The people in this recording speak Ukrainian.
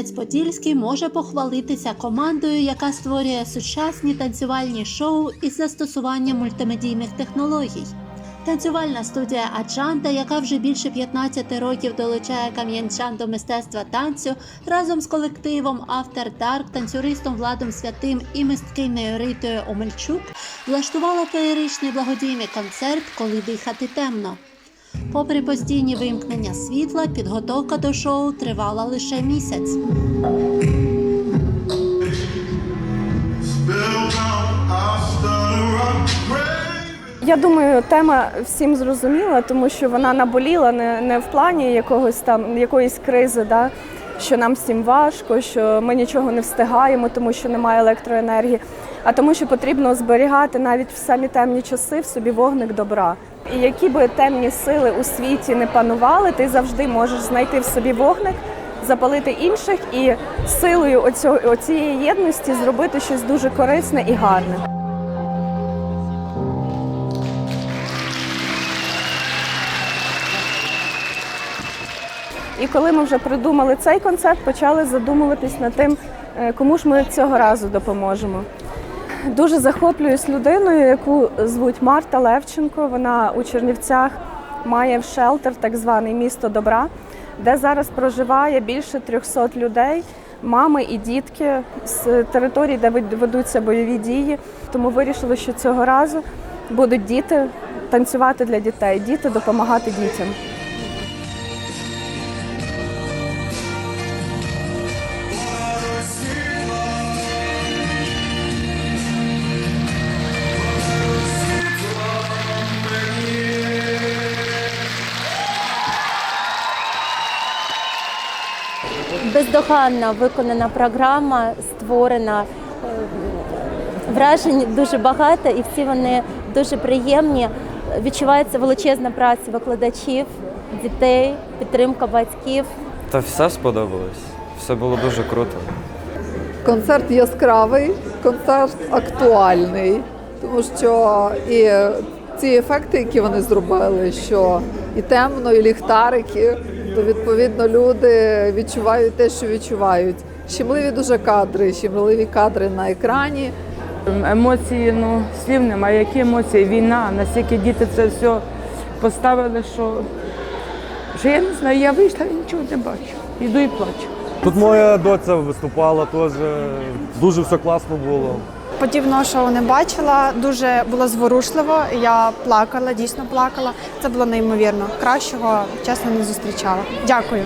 Кам'янець-Подільський може похвалитися командою, яка створює сучасні танцювальні шоу із застосуванням мультимедійних технологій. Танцювальна студія Аджанта, яка вже більше 15 років долучає кам'янчан до мистецтва танцю, разом з колективом After Dark, танцюристом Владом Святим і мисткинею Ритою Омельчук, влаштувала феєричний благодійний концерт Коли дихати темно. Попри постійні вимкнення світла, підготовка до шоу тривала лише місяць. Я думаю, тема всім зрозуміла, тому що вона наболіла не, не в плані якогось там якоїсь кризи, да? що нам всім важко, що ми нічого не встигаємо, тому що немає електроенергії, а тому, що потрібно зберігати навіть в самі темні часи в собі вогник добра. І які би темні сили у світі не панували, ти завжди можеш знайти в собі вогник, запалити інших і силою оцієї єдності зробити щось дуже корисне і гарне. І коли ми вже придумали цей концерт, почали задумуватись над тим, е, кому ж ми цього разу допоможемо. Дуже захоплююсь людиною, яку звуть Марта Левченко. Вона у Чернівцях має в шелтер, так званий місто добра, де зараз проживає більше 300 людей, мами і дітки з територій, де вед- ведуться бойові дії. Тому вирішили, що цього разу будуть діти танцювати для дітей, діти допомагати дітям. Бездоганно виконана програма, створена. Е, Вражень дуже багато, і всі вони дуже приємні. Відчувається величезна праця викладачів, дітей, підтримка батьків. Та все сподобалось. Все було дуже круто. Концерт яскравий, концерт актуальний, тому що і ці ефекти, які вони зробили, що і темно, і ліхтарики, то відповідно люди відчувають те, що відчувають. Щемливі дуже кадри, щемливі кадри на екрані. Емоції, ну слів немає. Які емоції? Війна, настільки діти це все поставили, що, що я не знаю, я вийшла і нічого не бачу. Іду і плачу. Тут моя доця виступала теж. Дуже все класно було. Подібного шоу не бачила. Дуже було зворушливо. Я плакала, дійсно плакала. Це було неймовірно. Кращого чесно не зустрічала. Дякую.